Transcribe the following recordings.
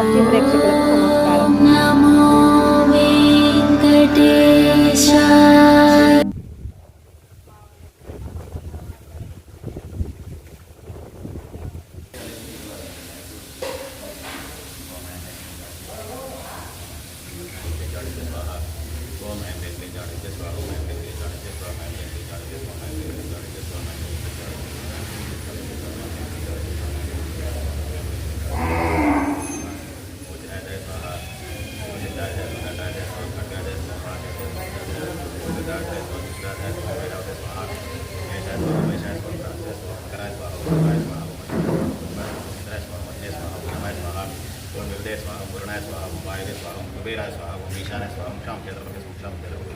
към 5 स्वाहा गुरुणाय स्वाहा वायुवे स्वाहा कुबेराय स्वाहा ईशानाय स्वाहा शाम क्षेत्र सूक्ष्म क्षेत्र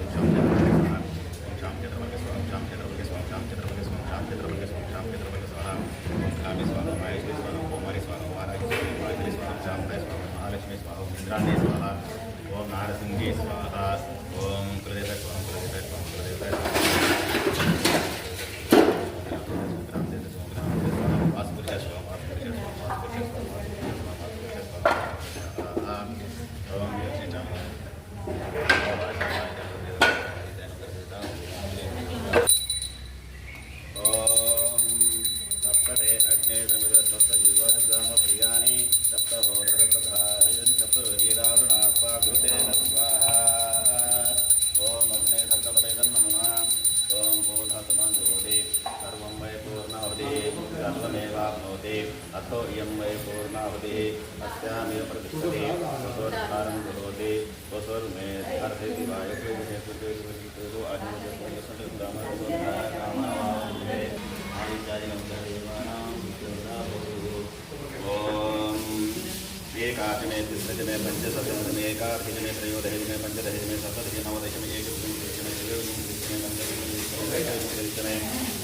सर्वमेवाप्नोति अथो इयं वै पूर्णावधि अस्यामेव प्रतिष्ठति। स्वसोर्धारं करोति। स्वसोर्मे धर्ति वायुः एकादशमे तिस्रजमे पञ्चसप्तमे एकादशमे त्रयोदशमे पञ्चदशमे सप्तदशमे नवदशमे एकविंशतिशमे चतुर्विंशतिशमे पञ्चविंशतिशमे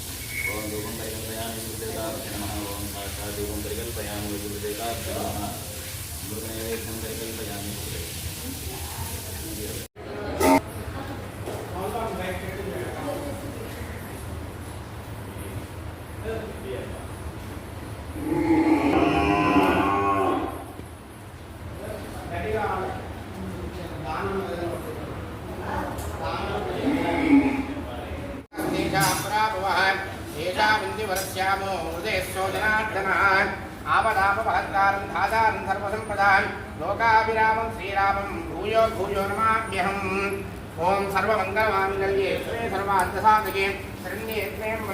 ఓం ధూపం పరికల్పయామి విద్యుదేకాక్ష నమ ఓం సాక్షాత్ ధూపం పరికల్పయామి విద్యుదేకాక్ష నమ అమృత నైవేద్యం పరికల్పయామి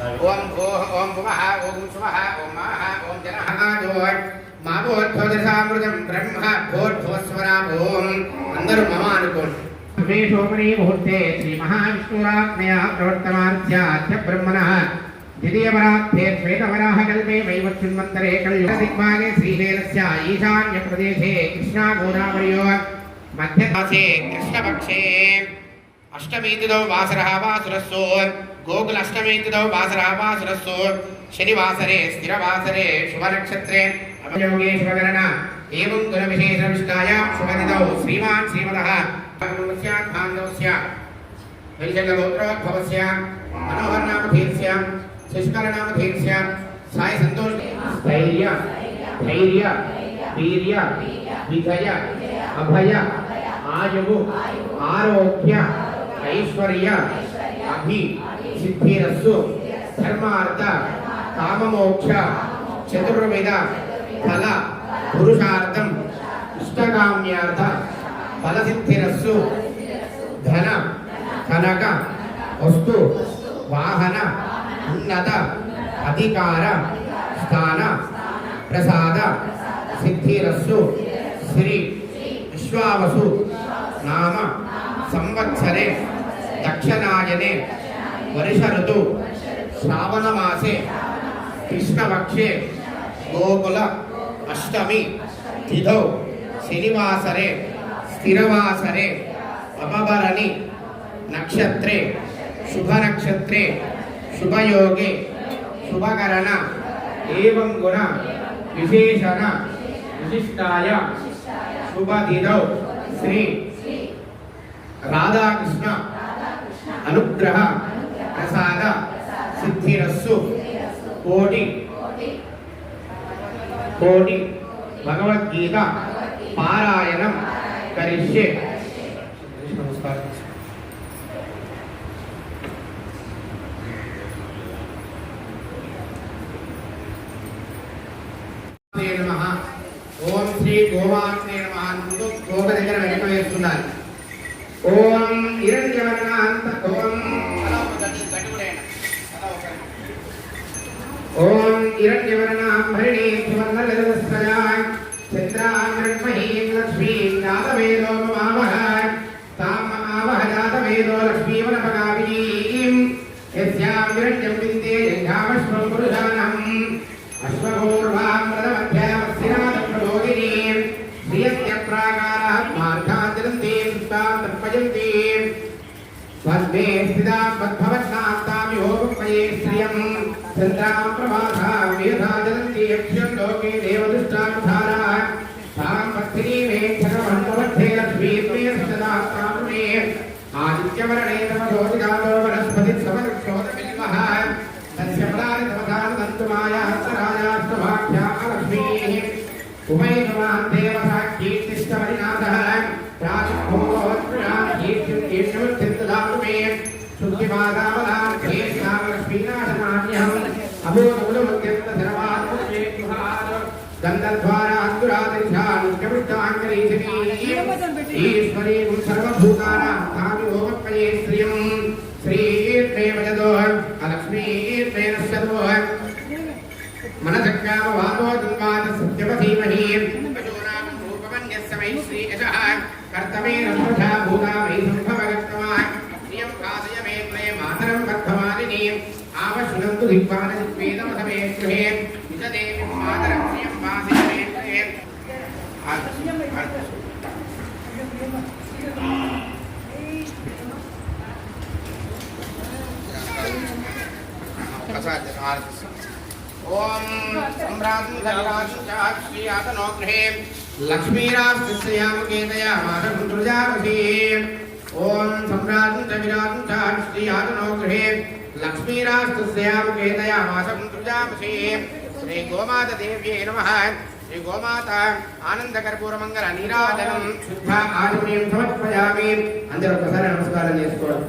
ఓం ఓం పుమః ఓం సుమః ఓం మాహ ఓం జనః మాధోట్ మాధోద్భోదశామృతం బ్రహ్మ భోద్భోస్వరాం ఓం అందరూ మమ అనుకోండి. శ్రీ శోమణీ ముహూర్తే శ్రీ మహావిష్ణురాజ్ఞయ ప్రవర్తమాధ్యాధ్య బ్రహ్మణ ద్వితీయవరాध्ये श्वेतवराहकल्पे वैवस्मिन्वन्तरे कल्युगदिग्भागे श्रीवेदस्य ईशान्यप्रदेशे कृष्णागोदावर्यो मध्यपासे कृष्णपक्षे अष्टमीतिदौ वासरः वासुरः गोकुलष्टमे तिथौ वासरावासरस्तु शनिवासरे स्थिरवासरे शुभनक्षत्रे अपयोगेश्वकरण एवं शुभदितौ श्रीमान् मनोहरनामधीर्स्य साय सन्तोष स्थैर्य धैर्य, वीर्य, विजय, अभय, आयु, आरोग्य, ऐश्वर्य, अभि। సిద్ధిరస్సు ధర్మార్థ కామమోక్ష చతుర్విధ ఫల పురుషార్థం ఇష్టకామ్యార్థ ఫలసిద్ధిరస్సు ధన కనక వస్తు వాహన ఉన్నత అధికార స్థాన ప్రసాద సిద్ధిరస్సు శ్రీ విశ్వావసు నామ సంవత్సరే దక్షిణాయనే వర్ష ఋతు శ్రావణమాసే. కృష్ణపక్షే. గోకుల అష్టమి. తిథౌ. శనివాసరే. స్థిరవాసరే. అమబరణి నక్షత్రే. శుభనక్షత్రే. శుభయోగే. శుభకరణ ఏం గుణ. విశేషణ. విశిష్టాయ. శుభదినౌ. శ్రీ రాధాకృష్ణ. అనుగ్రహ. ప్రసాద సిద్ధిరస్సు కోటి. కోటి. భగవద్గీత పారాయణం కరిష్యే. నమస్కారం. ఓం గోప దగ్గర ఓం ഓം ഇരണ്യവർണാംഭരണേ സുവർണലതസ്തരായ ചന്ദ്രാം ബ്രഹ്മഹീം ലക്ഷ്മീം ജാതവേദോപമാവഹ താം ആവഹ ജാതവേദോ ലക്ഷ്മീമനപകാവിനീം യസ്യാം വിരണ്യം വിന്ദേ യജ്ഞാവശ്വം കുരു प्रभासां यथा जलन्ति यक्ष्यं लोके देवदुष्टानुधाराः तां पत्नीमे छकमन्वध्ये लक्ष्मीर्मेस्तदास्तामुने आदित्यवरणे तमसोदिकालो वनस्पतिसमक्षोदमिन्वः तस्य पदानि तमसानन्तमायान्तराजास्तभाख्यालक्ष्मीः उमैकमान् देवता कीर्तिष्टमरिनाथः राजभोगोत्प्रान् कीर्तिं कीर्तिमुत्थिन्ददातु मे शुद्धिमादामदाम् ईश्वरी सर्वभूतानां तामि ओमपये श्रियं श्रीर्देव यदो अलक्ष्मीर्देन सर्वो मनसक्काम वादो दुर्वाद सत्यवधीमहि प्रचोरां रूपमन्यस्मै श्रीयशः कर्तमे रथः भूता वै सम्भवगतवान् प्रियं कादय मे मातरं कर्तवा आवश्यकन्तु हिम्वादसमेतमसमे गृहे विशदेवि मातरक्षयं वासिषमे गृहे ॐ सम्राजं धनराजश्रियातनो गृहे लक्ष्मीराष्ट्रयामकेतया मातकुन्द्रजापति ॐ सम्राजं च विराजं च श्रीयातनो गृहे లక్ష్మీరాష్ట్రస్యాముకేతయామాసం తృజామసే శ్రీ గోమాత దేవ్యే నమ. శ్రీ గోమాత ఆనంద కర్పూర మంగళ నిరాదనం శుద్ధ ఆరుణ్యం సమర్పయామి. అందరూ ఒకసారి నమస్కారం చేసుకోవడం.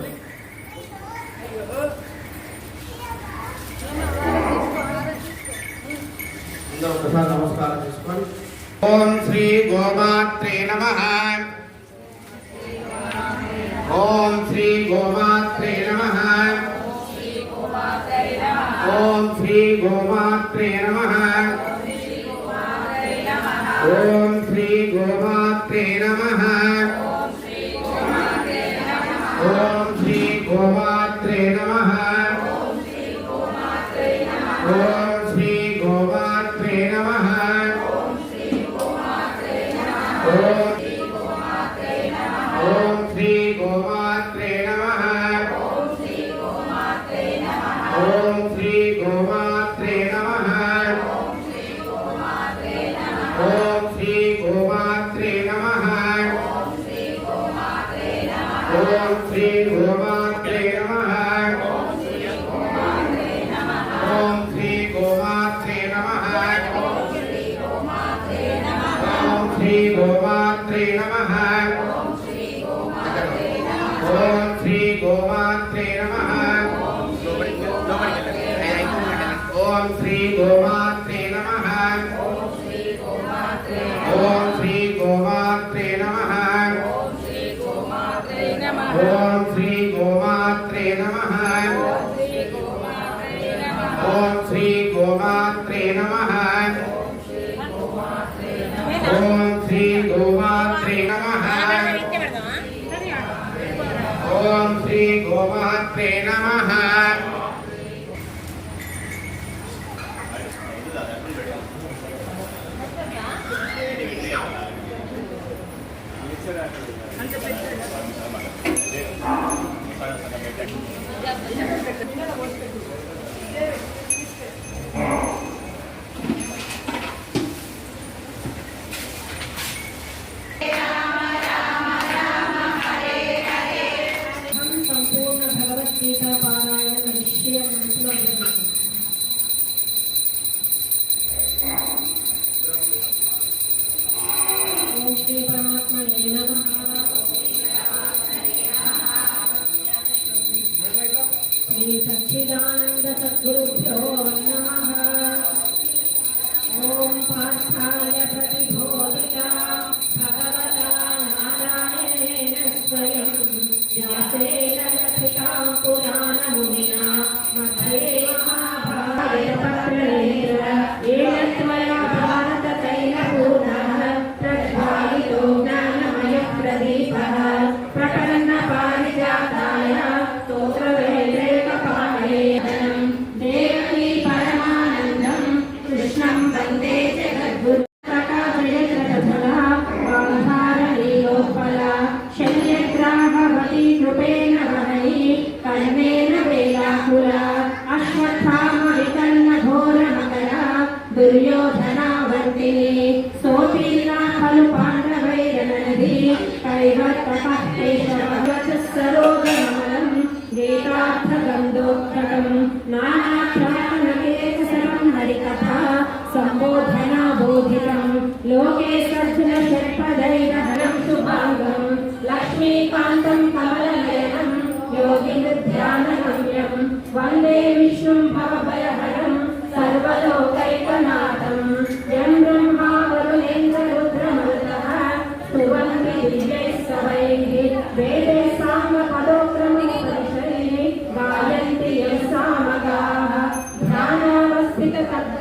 అందరూ ఒకసారి నమస్కారం చేసుకోండి. ఓం శ్రీ గోమాత్రే నమ. ఓం శ్రీ గోమాత్రే నమ. గోమాత్రే నమ. Ang श्रीसच्चिदानन्दसद्गुरुभ्यो नमः। ॐ पार्थाय प्रतिबोधिता भगवता नारायणेन स्वयं व्यासेन रथितां पुराणमुनि प्रकटं नानाख्यानकेकसरं हरिकथा सम्बोधनाबोधितं लोके सर्जनषट्पदैरहरं सुभागं लक्ष्मीकान्तं कमलनयनं योगिनिध्यानगम्यं वंदे विष्णुं भव Gracias.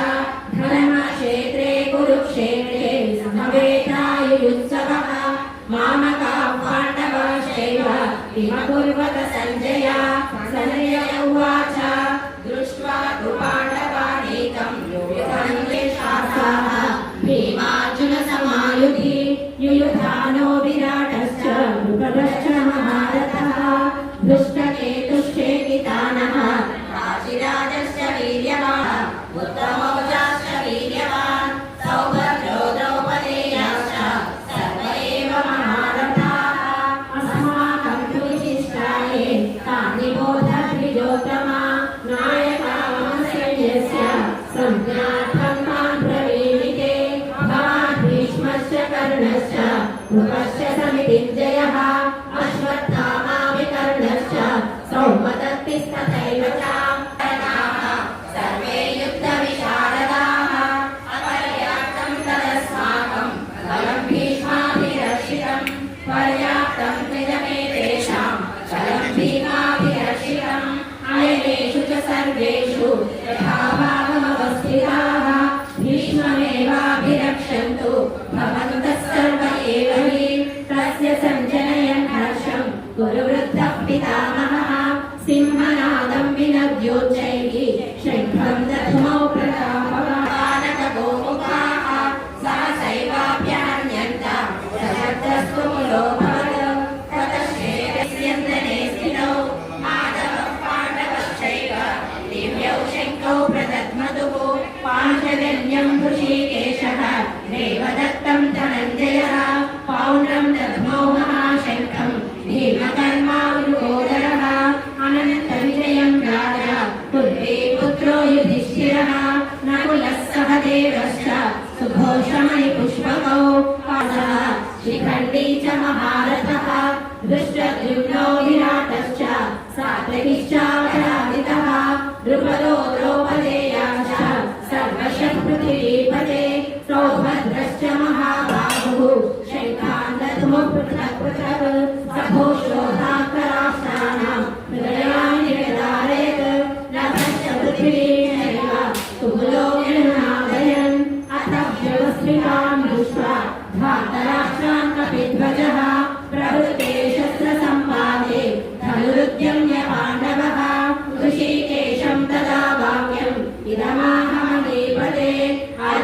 สาปไปพิชา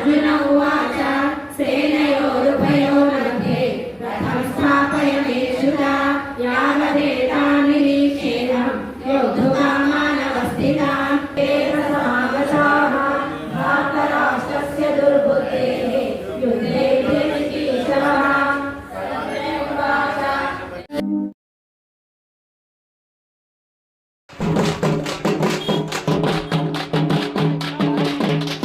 When know.